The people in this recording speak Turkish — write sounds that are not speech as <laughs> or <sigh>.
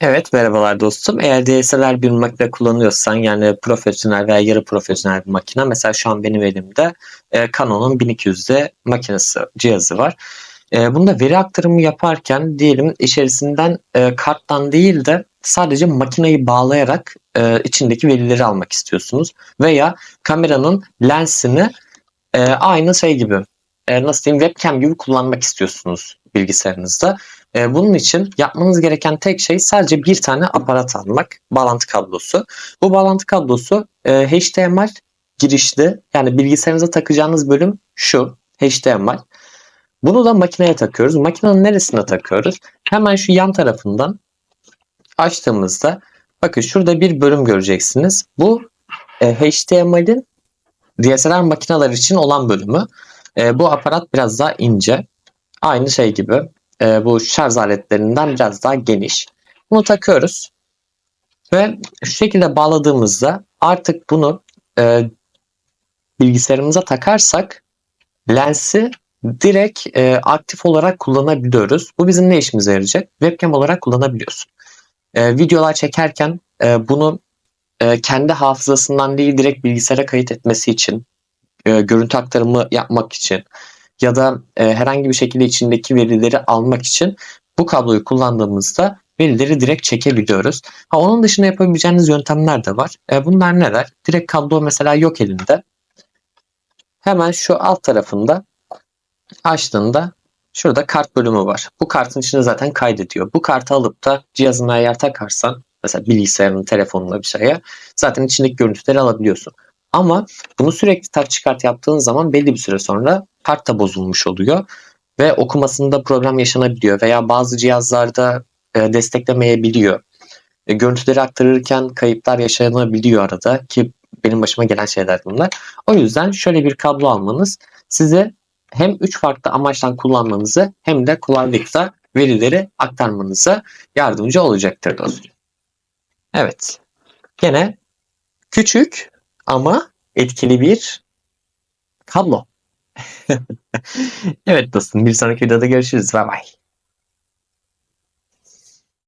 Evet, merhabalar dostum. Eğer DSLR bir makine kullanıyorsan yani profesyonel veya yarı profesyonel bir makine. Mesela şu an benim elimde e, Canon'un 1200'de makinesi, cihazı var. E, bunda veri aktarımı yaparken diyelim içerisinden e, karttan değil de sadece makineyi bağlayarak e, içindeki verileri almak istiyorsunuz. Veya kameranın lensini e, aynı şey gibi e, nasıl diyeyim webcam gibi kullanmak istiyorsunuz bilgisayarınızda. E, bunun için yapmanız gereken tek şey sadece bir tane aparat almak. Bağlantı kablosu. Bu bağlantı kablosu e, HDMI girişli yani bilgisayarınıza takacağınız bölüm şu HDMI. Bunu da makineye takıyoruz. Makinenin neresine takıyoruz? Hemen şu yan tarafından açtığımızda bakın şurada bir bölüm göreceksiniz. Bu e, HDMI'nin DSLR makineler için olan bölümü. E, bu aparat biraz daha ince. Aynı şey gibi e, bu şarj aletlerinden biraz daha geniş. Bunu takıyoruz ve şu şekilde bağladığımızda artık bunu e, bilgisayarımıza takarsak lensi direkt e, aktif olarak kullanabiliyoruz. Bu bizim ne işimize yarayacak? Webcam olarak kullanabiliyorsun. E, videolar çekerken e, bunu e, kendi hafızasından değil direkt bilgisayara kayıt etmesi için, e, görüntü aktarımı yapmak için ya da e, herhangi bir şekilde içindeki verileri almak için bu kabloyu kullandığımızda verileri direkt çekebiliyoruz. Ha, onun dışında yapabileceğiniz yöntemler de var. E, bunlar neler? Direkt kablo mesela yok elinde. Hemen şu alt tarafında açtığında şurada kart bölümü var. Bu kartın içine zaten kaydediyor. Bu kartı alıp da cihazına eğer takarsan mesela bilgisayarın, telefonuna bir şeye zaten içindeki görüntüleri alabiliyorsun. Ama bunu sürekli tak çıkart yaptığın zaman belli bir süre sonra kart da bozulmuş oluyor ve okumasında problem yaşanabiliyor veya bazı cihazlarda e, desteklemeyebiliyor. E, görüntüleri aktarırken kayıplar yaşanabiliyor arada ki benim başıma gelen şeyler bunlar. O yüzden şöyle bir kablo almanız size hem üç farklı amaçtan kullanmanızı hem de kolaylıkla verileri aktarmanıza yardımcı olacaktır dostum. Evet. Gene küçük ama etkili bir kablo. <laughs> evet dostum bir sonraki videoda görüşürüz. Bye bye.